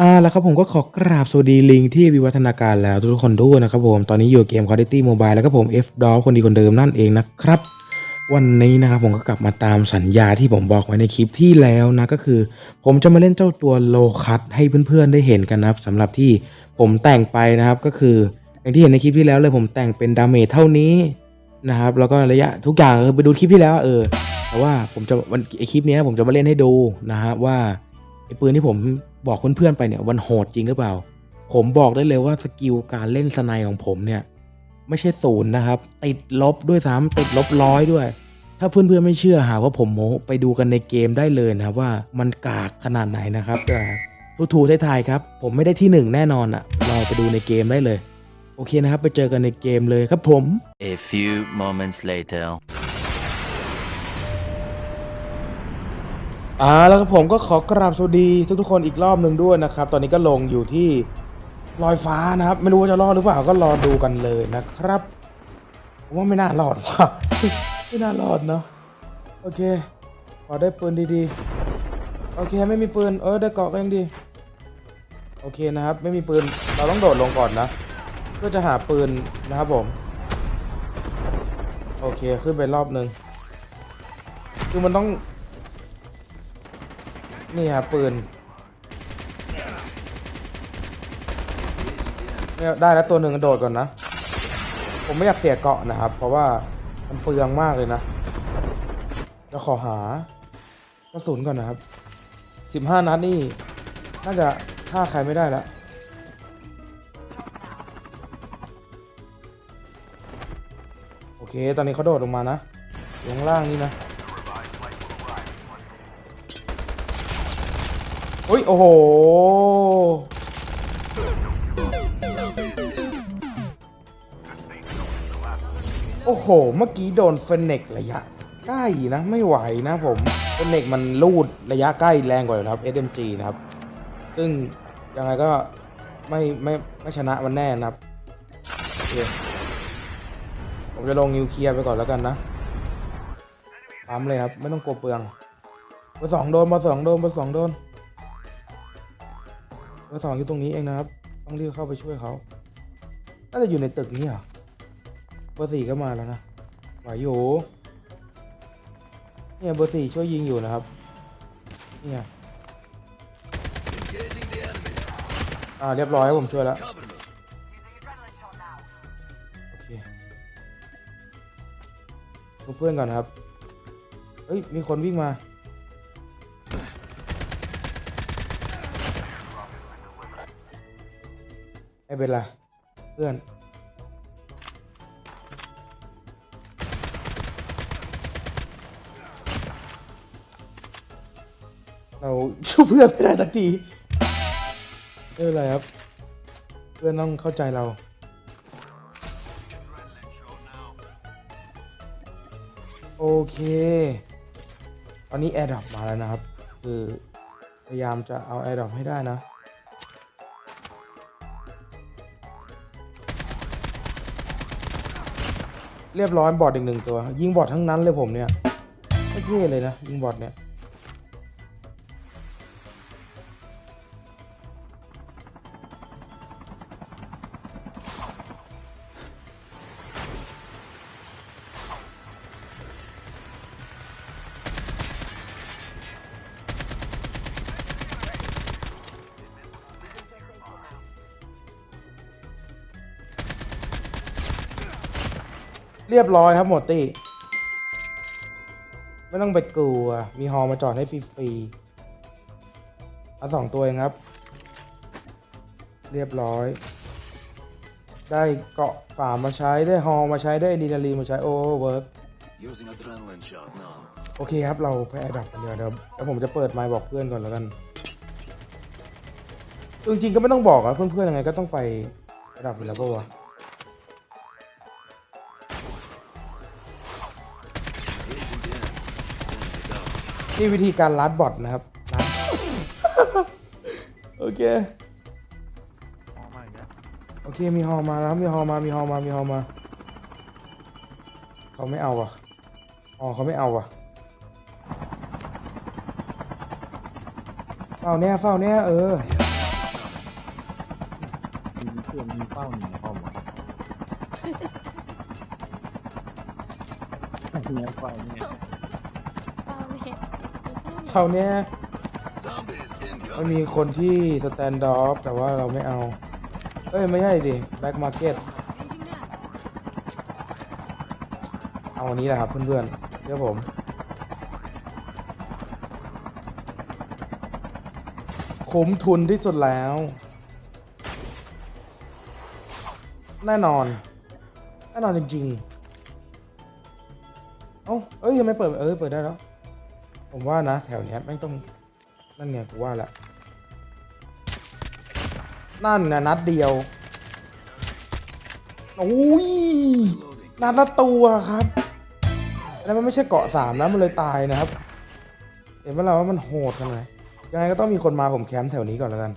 อ่าแล้วครับผมก็ขอกราบสวัสดีลิงที่วิวัฒนาการแล้วทุกคนด้วยนะครับผม ตอนนี้อยู่เกม Quality Mobile แล้วก็ผม F d o คนดีคนเดิมนั่นเองนะครับ วันนี้นะครับผมก็กลับมาตามสัญญาที่ผมบอกไว้ในคลิปที่แล้วนะก็คือ ผมจะมาเล่นเจ้าตัวโลคัตให้เพื่อนๆได้เห็นกันนะครับสำหรับที่ผมแต่งไปนะครับก็คือ อย่างที่เห็นในคลิปที่แล้วเลยผมแต่งเป็นดาเมจเท่านี้นะครับแล้วก็ระยะทุกอย่างไปดูคลิปที่แล้วเออแต่ว่าผมจะวันไอคลิปนี้ผมจะมาเล่นให้ดูนะฮะว่า ไอปืนที่ผมบอกเพื่อนๆไปเนี่ยมันโหดจริงหรือเปล่า ผมบอกได้เลยว่าสกิลการเล่นสไนของผมเนี่ย ไม่ใช่ศูนย์นะครับ ติดลบด้วยซ้ำติดลบร้อยด้วย ถ้าเพื่อนๆไม่เชื่อหาว่าผมโม้ไปดูกันในเกมได้เลยนะครับว่ามันกากขนาดไหนนะครับแต่ทูๆท้ายๆครับ ผมไม่ได้ที่หนึ่งแน่นอนอะเราไปดูในเกมได้เลย โอเคนะครับ ไปเจอกันในเกมเลยครับผม A few moments later. อ่าแล้วก็ผมก็ขอกราบสวัสดีทุกๆคนอีกรอบหนึ่งด้วยนะครับ ตอนนี้ก็ลงอยู่ที่ลอยฟ้านะครับ ไม่รู้ว่าจะรอดหรือเปล่าก็รอดูกันเลยนะครับผมว่าไม่น่ารอดว่ะไม่น่ารอดเนาะโอเคขอได้ปืนดีๆ โอเคไม่มีปืนเออได้เกาะก็ยังดี โอเคนะครับ ไม่มีปืนเราต้องโดดลงก่อนนะเพื่อจะหาปืนนะครับผม โอเคขึ้นไปรอบหนึ่งคือมันต้อง นี่ครับปืนเนี่ยได้แล้วตัวหนึ่งกระโดดก่อนนะ ผมไม่อยากเสียเกาะนะครับ เพราะว่ามันเปลืองมากเลยนะจะขอหากระสุนก่อนนะครับสิบห้านัดนี่ น่าจะฆ่าใครไม่ได้แล้วโอเค ตอนนี้เขาโดดลงมานะอยู่ข้างล่างนี่นะ อุ้ยโอ้โห โอ้โห เมื่อกี้โดนเฟนเน็กระยะ ใกล้นะ ไม่ไหวนะผมเฟนเน็กมันลูดระยะใกล้แรงกว่าอยู่ครับ SMG นะครับ ซึ่งยังไงก็ไม่ไม่ไม่ชนะมันแน่นะครับผมจะลงนิวเคลียร์ไปก่อนแล้วกันนะปั๊มเลยครับ ไม่ต้องกลัวเปลืองเบอสองโดนเบอสองโดนเบอสองโดน อร์สองอยู่ตรงนี้เองนะครับ ต้องรีบเข้าไปช่วยเขาน่าจะอยู่ในตึกนี้เหรอเบอร์สี่ก็มาแล้วนะไหวอยู่เนี่ยเบอร์สี่ช่วยยิงอยู่นะครับ เนี่ยอ่าเรียบร้อยผมช่วยแล้วโอเคเพื่อนก่อนครับ เฮ้ย มีคนวิ่งมา ไม่เป็นไรเพื่อน เราช่วยเพื่อนไม่ได้สักทีไม่เป็นไรครับ เพื่อนต้องเข้าใจเราโอเค ตอนนี้แอร์ดรอปมาแล้วนะครับ คือพยายามจะเอาแอร์ดรอปให้ได้นะ เรียบร้อยบอดอีกหนึ่งตัว ยิงบอดทั้งนั้นเลยผมเนี่ยไม่เท่เลยนะ ยิงบอดเนี่ย เรียบร้อยครับหมดตี้ไม่ต้องไปกลัว มีฮอมาจอดให้ฟรีๆเอาสองตัวเองครับ เรียบร้อย ได้เกาะฝ่ามาใช้ได้ฮอมาใช้ได้อะดรีนาลีนมาใช้โอเวิร์ก Using adrenaline shot now. โอเคครับเราไปแอดดับกันเดี๋ยวเดี๋ยวแล้วผมจะเปิดไมค์บอกเพื่อนก่อนแล้วกันจริงๆก็ไม่ต้องบอกอะเพื่อนๆยังไงก็ต้องไปแอดดับอยู่แล้วก็วะ นี่วิธีการลัดบอทนะครับลัดโอเคโอเคมีฮอมาแล้วครับมีฮอมามีฮอมามีฮอมา เขาไม่เอาว่ะอ๋อเขาไม่เอาว่ะเฝ้าเนี้ยเฝ้าเนี้ยเออพื่อนมีเป้าหนีเข้ามาเนี่ยเป้าเนี่ย เท่าเนี้ยมันมีคนที่สแตนด์ดอฟแต่ว่าเราไม่เอา เอ้ย ไม่ใช่ดิแบ็กมาร์เก็ตเอาอันนี้แหละครับเพื่อนๆเดี๋ยวผมคุ้มทุนที่สุดแล้ว แน่นอน แน่นอนจริงๆ เอ้าเอ้ยยังไม่เปิด เอ้ยเปิดได้แล้ว ผมว่านะ แถวเนี้ยแม่งต้อง นั่นไงกูว่าละ นั่นนะนัดเดียว โอ้ย นัดละตัวครับแล้วมันไม่ใช่เกาะสามนะมันเลยตายนะครับ เห็นไหมล่ะว่ามันโหดขนาดไหนยังไงก็ต้องมีคนมาผมแคมป์แถวนี้ก่อนแล้วกัน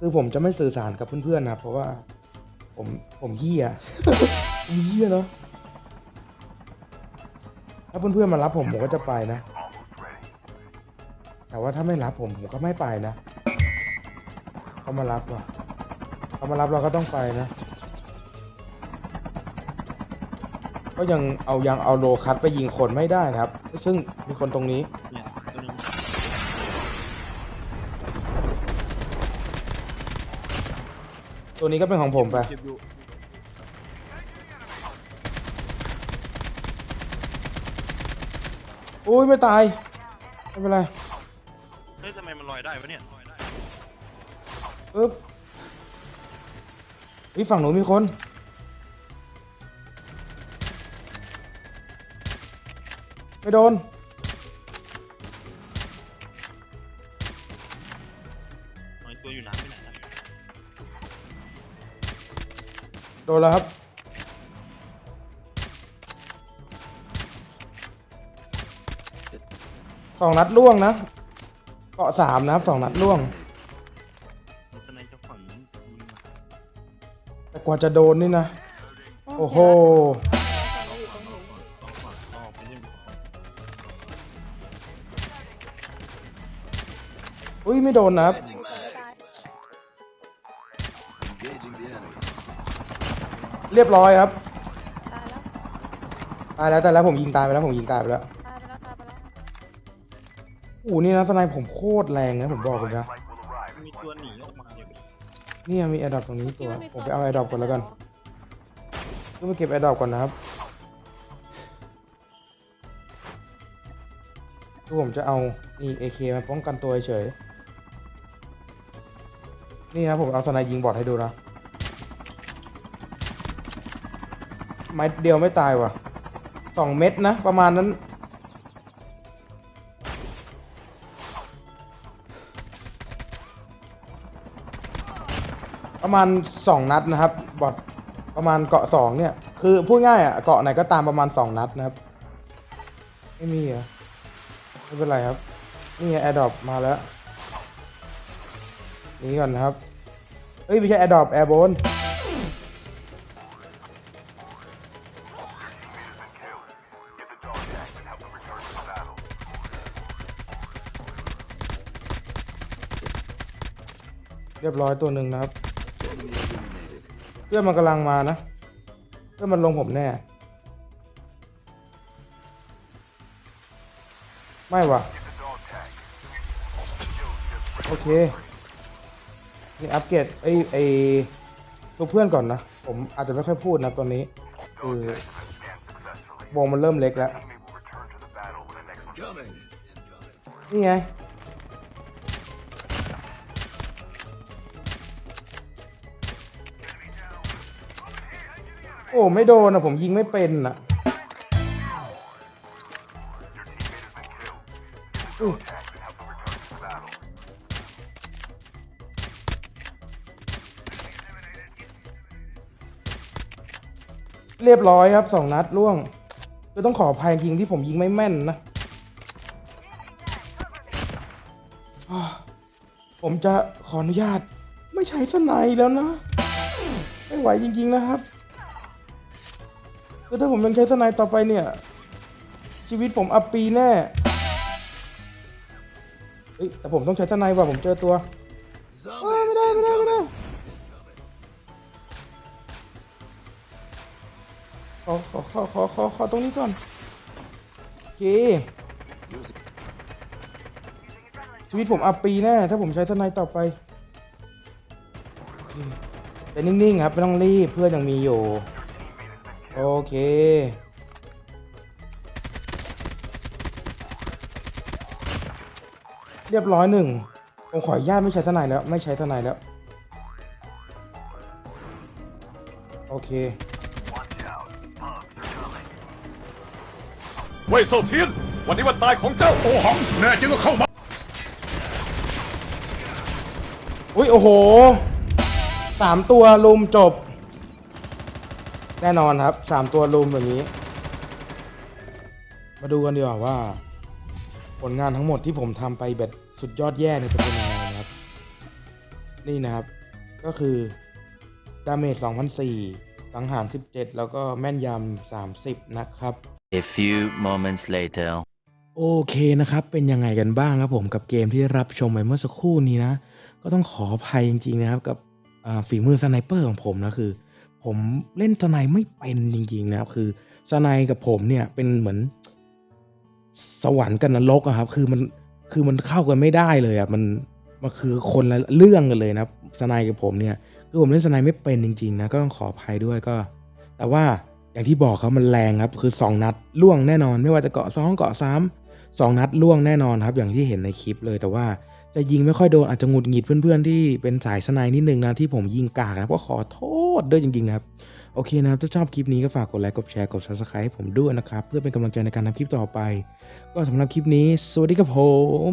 คือผมจะไม่สื่อสารกับเพื่อนๆนะเพราะว่า ผมผมเฮียผมเฮียเนาะถ้าเพื่อนๆมารับผมผมก็จะไปนะ แต่ว่าถ้าไม่รับผมผมก็ไม่ไปนะ เขามารับว่ะเขามารับเราก็ต้องไปนะ ก็ยังเอายังเอาโลคัตไปยิงคนไม่ได้นะครับ ซึ่งมีคนตรงนี้ตัวนี้ก็เป็นของผมไป อุ้ยไม่ตาย ไม่เป็นไร ไมมันลอยได้วะเนี่ยลอยได้ปึ๊บอีฝั่งหนูมีคน ไม่โดนลอยตัวอยู่น้ำไปไหนนะโดนแล้วครับ สองนัดล่วงนะ เกาะสามนะครับสองนัดล่วง มันจะในเจ้าฝั่งยิงมาแต่กว่าจะโดนนี่นะ โอ้โห ต้องฝากรอบไม่ใช่อุ้ยไม่โดนนะครับ เรียบร้อยครับ ตายแล้วตายแล้ว ผมยิงตายไปแล้วผมยิงตายไปแล้ว อ้โหนี่นะสไนป์ผมโคตรแรงนะผมบอกเลยนะมีตัวหนีออกมาอยู่เนี่ยมีแอร์ดรอปตรงนี้ตัวผมไปเอาแอร์ดรอปก่อนแล้วกันต้องไปเก็บแอร์ดรอปก่อนนะครับคือผมจะเอานี่ AK มาป้องกันตัวเฉยๆนี่นะผมเอาสไนป์ยิงบอทให้ดูนะไม้เดียวไม่ตายว่ะสองเม็ดนะ ประมาณนั้น ประมาณสองนัดนะครับ บอทประมาณเกาะสองเนี่ย คือพูดง่ายอะเกาะไหนก็ตามประมาณสองนัดนะครับ ไม่มีเหรอไม่เป็นไรครับ นี่ไงแอร์ดรอปมาแล้วนี่ก่อนนะครับ เฮ้ย ไม่ใช่แอร์ดรอปแอร์โบนเรียบร้อยตัวหนึ่งนะครับ เพื่อนมันกำลังมานะ เพื่อนมันลงผมแน่ ไม่วะโอเคนี่อัปเกรดไอไอตัวเพื่อนก่อนนะ ผมอาจจะไม่ค่อยพูดนะตอนนี้ คือ วงมันเริ่มเล็กแล้ว นี่ไง อ้ไม่โดนอะผมยิงไม่เป็นอะอุ๊ยเรียบร้อยครับสองนัดล่วงคือต้องขออภัยจริงที่ผมยิงไม่แม่นนะ ผมจะขออนุญาตไม่ใช้สไนด์แล้วนะ ไม่ไหวจริง ๆ นะครับ คือถ้าผมยังใช้ทนายต่อไปเนี่ย ชีวิตผมอัปปีแน่เอ้ยแต่ผมต้องใช้ทนายว่ะผมเจอตัวไม่ได้ไม่ได้ไม่ได้ขอขอขอขอขอขอตรงนี้ก่อนโอเคชีวิตผมอัปปีแน่ถ้าผมใช้ทนายต่อไปโอเคแต่นิ่งๆครับไม่ต้องรีบเพื่อนยังมีอยู่ โอเค เรียบร้อยหนึ่งผมขออนุญาตไม่ใช้ทนายแล้ว ไม่ใช้ทนายแล้ว โอเคเว่ยเซาเทียน วันนี้วันตายของเจ้าโอหัง แน่จริงก็เข้ามา อุ้ยโอ้โหสามตัวลุมจบ แน่นอนครับสามตัวลุมแบบนี้ มาดูกันดีกว่าว่า ผลงานทั้งหมดที่ผมทำไปแบบสุดยอดแย่เนี่ยจะเป็นยังไงนะครับ นี่นะครับ ก็คือดาเมจ2004สังหาร 17 แล้วก็แม่นยำ 30 นะครับ A few moments later. โอเคนะครับ เป็นยังไงกันบ้างครับผมกับเกมที่รับชมไปเมื่อสักครู่นี้นะ ก็ต้องขออภัยจริงๆนะครับ กับอ่าฝีมือสไนเปอร์ของผมนะคือ ผมเล่นสไนไม่เป็นจริงๆนะครับคือสไนกับผมเนี่ยเป็นเหมือน สวรรค์กับนรกอะครับ คือมันคือมันเข้ากันไม่ได้เลยอะมันมันคือคนละเรื่องกันเลยนะสไนกับผมเนี่ยคือผมเล่นสไนไม่เป็นจริง ๆ นะก็ต้องขออภัยด้วยก็ แต่ว่าอย่างที่บอกครับมันแรงครับ คือ 2 นัดล่วงแน่นอน ไม่ว่าจะเกาะสองเกาะสามสองนัดล่วงแน่นอนครับ อย่างที่เห็นในคลิปเลยแต่ว่า จะยิงไม่ค่อยโดนอาจจะหงุดหงิดเพื่อนๆที่เป็นสายสนายนิดนึงนะที่ผมยิงกากนะก็ขอโทษด้วยจริงๆนะครับโอเคนะครับถ้าชอบคลิปนี้ก็ฝากกดไลค์กดแชร์กด subscribe ให้ผมด้วยนะครับ เพื่อเป็นกำลังใจในการทำคลิปต่อไป ก็สำหรับคลิปนี้ สวัสดีครับผม